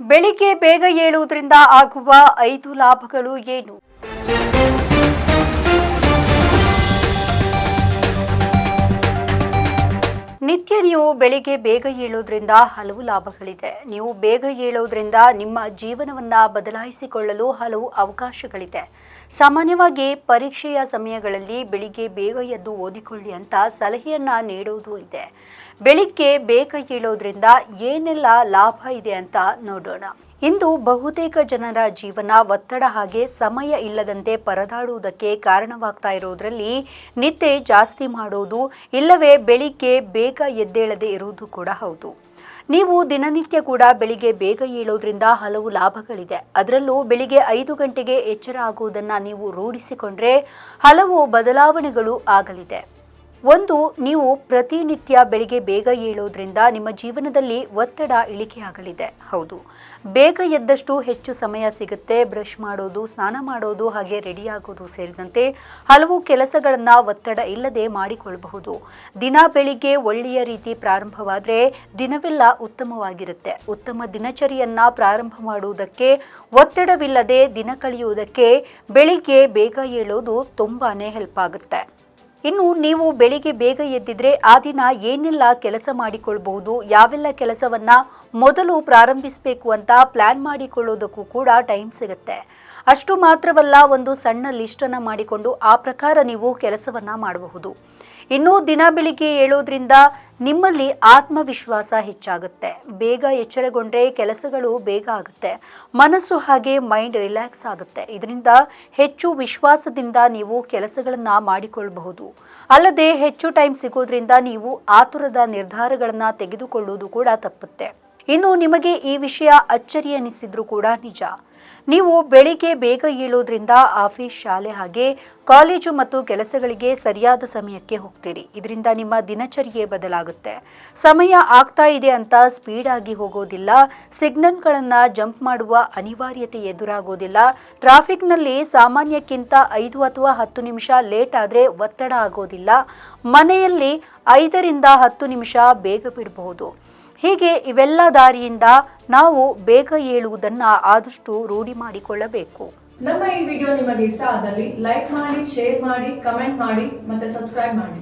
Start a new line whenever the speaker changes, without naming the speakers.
ಬೆಳಿಗ್ಗೆ ಬೇಗ ಏಳುವುದರಿಂದ ಆಗುವ ಐದು ಲಾಭಗಳು ಏನು? ನಿತ್ಯ ನೀವು ಬೆಳಿಗ್ಗೆ ಬೇಗ ಏಳೋದ್ರಿಂದ ಹಲವು ಲಾಭಗಳಿದೆ. ನೀವು ಬೇಗ ಏಳೋದ್ರಿಂದ ನಿಮ್ಮ ಜೀವನವನ್ನ ಬದಲಾಯಿಸಿಕೊಳ್ಳಲು ಹಲವು ಅವಕಾಶಗಳಿದೆ. ಸಾಮಾನ್ಯವಾಗಿ ಪರೀಕ್ಷೆಯ ಸಮಯಗಳಲ್ಲಿ ಬೆಳಿಗ್ಗೆ ಬೇಗ ಎದ್ದು ಓದಿಕೊಳ್ಳಿ ಅಂತ ಸಲಹೆಯನ್ನ ನೀಡುವುದು ಇದೆ. ಬೆಳಿಗ್ಗೆ ಬೇಗ ಏಳೋದ್ರಿಂದ ಏನೆಲ್ಲ ಲಾಭ ಇದೆ ಅಂತ ನೋಡೋಣ. ಇಂದು ಬಹುತೇಕ ಜನರ ಜೀವನ ಒತ್ತಡ ಹಾಗೆ ಸಮಯ ಇಲ್ಲದಂತೆ ಪರದಾಡುವುದಕ್ಕೆ ಕಾರಣವಾಗ್ತಾ ಇರೋದ್ರಲ್ಲಿ ನಿದ್ದೆ ಜಾಸ್ತಿ ಮಾಡೋದು, ಇಲ್ಲವೇ ಬೆಳಿಗ್ಗೆ ಬೇಗ ಎದ್ದೇಳದೆ ಇರುವುದು ಕೂಡ ಹೌದು. ನೀವು ದಿನನಿತ್ಯ ಕೂಡ ಬೆಳಿಗ್ಗೆ ಬೇಗ ಏಳೋದ್ರಿಂದ ಹಲವು ಲಾಭಗಳಿದೆ. ಅದರಲ್ಲೂ ಬೆಳಿಗ್ಗೆ ಐದು ಗಂಟೆಗೆ ಎಚ್ಚರ ಆಗುವುದನ್ನು ನೀವು ರೂಢಿಸಿಕೊಂಡ್ರೆ ಹಲವು ಬದಲಾವಣೆಗಳು ಆಗಲಿದೆ. ಒಂದು, ನೀವು ಪ್ರತಿನಿತ್ಯ ಬೆಳಿಗ್ಗೆ ಬೇಗ ಏಳೋದ್ರಿಂದ ನಿಮ್ಮ ಜೀವನದಲ್ಲಿ ಒತ್ತಡ ಇಳಿಕೆಯಾಗಲಿದೆ. ಹೌದು. ಬೇಗ ಎದ್ದಷ್ಟು ಹೆಚ್ಚು ಸಮಯ ಸಿಗುತ್ತೆ. ಬ್ರಷ್ ಮಾಡೋದು, ಸ್ನಾನ ಮಾಡೋದು, ಹಾಗೆ ರೆಡಿ ಆಗೋದು ಸೇರಿದಂತೆ ಹಲವು ಕೆಲಸಗಳನ್ನು ಒತ್ತಡ ಇಲ್ಲದೆ ಮಾಡಿಕೊಳ್ಳಬಹುದು ದಿನ ಬೆಳಿಗ್ಗೆ ಒಳ್ಳೆಯ ರೀತಿ ಪ್ರಾರಂಭವಾದರೆ ದಿನವೆಲ್ಲ ಉತ್ತಮವಾಗಿರುತ್ತೆ. ಉತ್ತಮ ದಿನಚರಿಯನ್ನ ಪ್ರಾರಂಭ ಮಾಡುವುದಕ್ಕೆ, ಒತ್ತಡವಿಲ್ಲದೆ ದಿನ ಕಳೆಯುವುದಕ್ಕೆ ಬೆಳಿಗ್ಗೆ ಬೇಗ ಏಳೋದು ತುಂಬಾ ಹೆಲ್ಪ್ ಆಗುತ್ತೆ. ಇನ್ನು ನೀವು ಬೆಳಿಗ್ಗೆ ಬೇಗ ಎದ್ದಿದ್ರೆ ಆ ದಿನ ಏನೆಲ್ಲ ಕೆಲಸ ಮಾಡಿಕೊಳ್ಬಹುದು, ಯಾವೆಲ್ಲ ಕೆಲಸವನ್ನ ಮೊದಲು ಪ್ರಾರಂಭಿಸಬೇಕು ಅಂತ ಪ್ಲಾನ್ ಮಾಡಿಕೊಳ್ಳೋದಕ್ಕೂ ಕೂಡ ಟೈಮ್ ಸಿಗುತ್ತೆ. ಅಷ್ಟು ಮಾತ್ರವಲ್ಲ, ಒಂದು ಸಣ್ಣ ಲಿಸ್ಟನ್ನು ಮಾಡಿಕೊಂಡು ಆ ಪ್ರಕಾರ ನೀವು ಕೆಲಸವನ್ನ ಮಾಡಬಹುದು. ಇನ್ನು ದಿನ ಬೆಳಿಗ್ಗೆ ಏಳೋದ್ರಿಂದ ನಿಮ್ಮಲ್ಲಿ ಆತ್ಮವಿಶ್ವಾಸ ಹೆಚ್ಚಾಗುತ್ತೆ. ಬೇಗ ಎಚ್ಚರಗೊಂಡ್ರೆ ಕೆಲಸಗಳು ಬೇಗ ಆಗುತ್ತೆ. ಮನಸ್ಸು ಹಾಗೆ ಮೈಂಡ್ ರಿಲ್ಯಾಕ್ಸ್ ಆಗುತ್ತೆ. ಇದರಿಂದ ಹೆಚ್ಚು ವಿಶ್ವಾಸದಿಂದ ನೀವು ಕೆಲಸಗಳನ್ನು ಮಾಡಿಕೊಳ್ಳಬಹುದು ಅಲ್ಲದೆ ಹೆಚ್ಚು ಟೈಮ್ ಸಿಗೋದ್ರಿಂದ ನೀವು ಆತುರದ ನಿರ್ಧಾರಗಳನ್ನು ತೆಗೆದುಕೊಳ್ಳುವುದು ಕೂಡ ತಪ್ಪುತ್ತೆ. ಇನ್ನು ನಿಮಗೆ ಈ ವಿಷಯ ಅಚ್ಚರಿ ಅನಿಸಿದ್ರು ಕೂಡ ನಿಜ. ನೀವು ಬೆಳಿಗ್ಗೆ ಬೇಗ ಏಳೋದ್ರಿಂದ ಆಫೀಸ್ ಶಾಲೆ ಹಾಗೆ ಕಾಲೇಜು ಮತ್ತು ಕೆಲಸಗಳಿಗೆ ಸರಿಯಾದ ಸಮಯಕ್ಕೆ ಹೋಗ್ತೀರಿ. ಇದರಿಂದ ನಿಮ್ಮ ದಿನಚರಿಯೆ ಬದಲಾಗುತ್ತೆ. ಸಮಯ ಆಗ್ತಾ ಇದೆ ಅಂತ ಸ್ಪೀಡ್ ಆಗಿ ಹೋಗೋದಿಲ್ಲ. ಸಿಗ್ನಲ್ಗಳನ್ನು ಜಂಪ್ ಮಾಡುವ ಅನಿವಾರ್ಯತೆ ಎದುರಾಗೋದಿಲ್ಲ. ಟ್ರಾಫಿಕ್ನಲ್ಲಿ ಸಾಮಾನ್ಯಕ್ಕಿಂತ ಐದು ಅಥವಾ ಹತ್ತು ನಿಮಿಷ ಲೇಟ್ ಆದರೆ ಒತ್ತಡ ಆಗೋದಿಲ್ಲ. ಮನೆಯಲ್ಲಿ ಐದರಿಂದ ಹತ್ತು ನಿಮಿಷ ಬೇಗ ಬಿಡಬಹುದು. ಹೀಗೆ ಇವೆಲ್ಲ ದಾರಿಯಿಂದ ನಾವು ಬೇಗ ಏಳುವುದನ್ನು ಆದಷ್ಟು ರೂಢಿ ಮಾಡಿಕೊಳ್ಳಬೇಕು.
ನಮ್ಮ ಈ ವಿಡಿಯೋ ನಿಮಗೆ ಇಷ್ಟ ಆದಲ್ಲಿ ಲೈಕ್ ಮಾಡಿ, ಶೇರ್ ಮಾಡಿ, ಕಮೆಂಟ್ ಮಾಡಿ ಮತ್ತೆ ಸಬ್ಸ್ಕ್ರೈಬ್ ಮಾಡಿ.